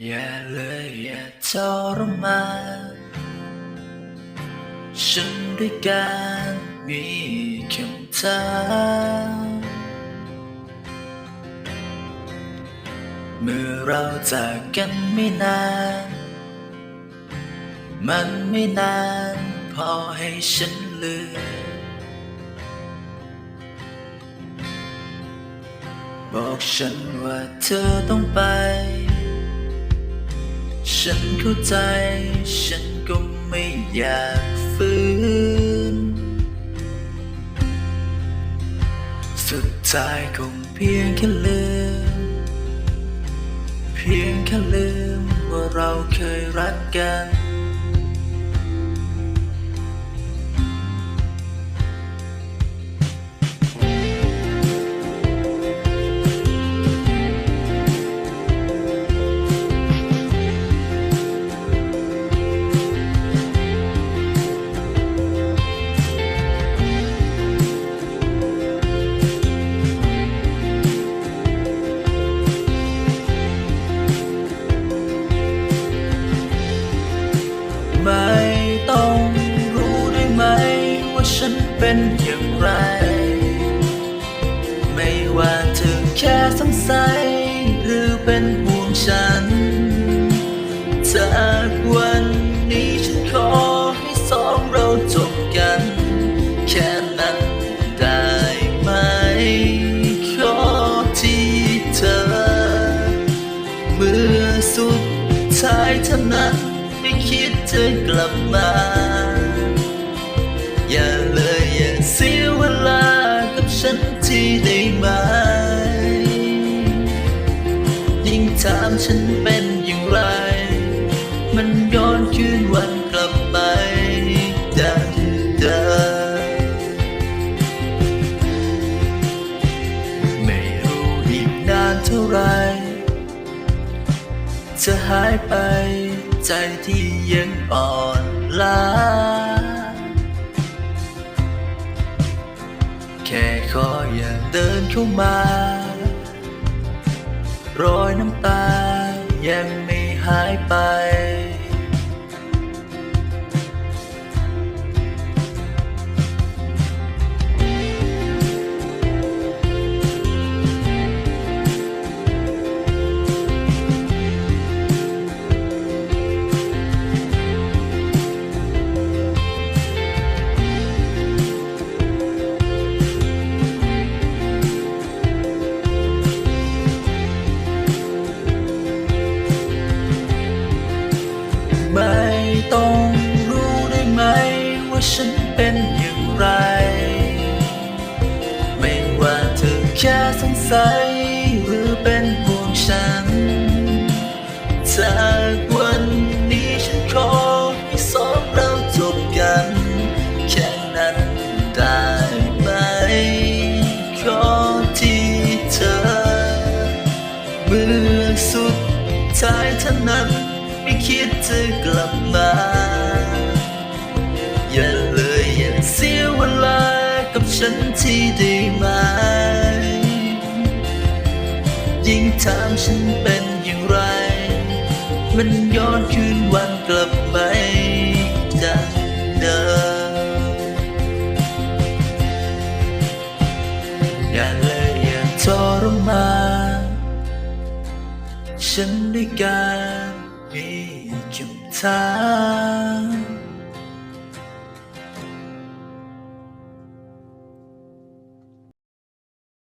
อย่าเลยอย่าทรมานฉันด้วยการมีคำถามเมื่อเราจากกันไม่นาน มันไม่นานพอให้ฉันลืมบอกฉันว่าเธอต้องไป ฉันเข้าใจ ฉันก็ไม่อยากฝืน สุดท้ายคงเพียงแค่ลืม เพียงแค่ลืมว่าเราเคยรักกัน เป็นอย่างไร ไม่ว่าเธอแค่สงสัย หรือเป็นห่วงฉัน จากวันนี้ฉันขอให้สองเราจบกัน แค่นั้นได้ไหม ขอที่เธอ เมื่อสุดท้ายเท่านั้นไม่คิดจะกลับมาอย่า ถามฉันเป็นอย่างไร มันย้อนคืนวันกลับไปดังเดิมไม่รู้อีกนานเท่าไร จะหายไปใจที่ยังอ่อนล้า แค่ขออย่าเดินเข้ามา รอยน้ำตายังไม่หายไป ต้องรู้ได้ไหมว่าฉันเป็นอย่างไร ไม่ว่าเธอแค่สงสัยหรือเป็นห่วงฉัน จากวันนี้ฉันขอให้สองเราจบกัน แค่นั้นได้ไหมขอที่เธอเมื่อสุดท้ายเท่านั้น คิดจะกลับมา อย่าเลยอย่าเสียเวลากับฉันที่ได้ไหมยิ่งถามฉันเป็นอย่างไร มันย้อนคืนวันกลับไปจากเดิมอย่าเลยอย่าทรมานฉันด้วยการมี 三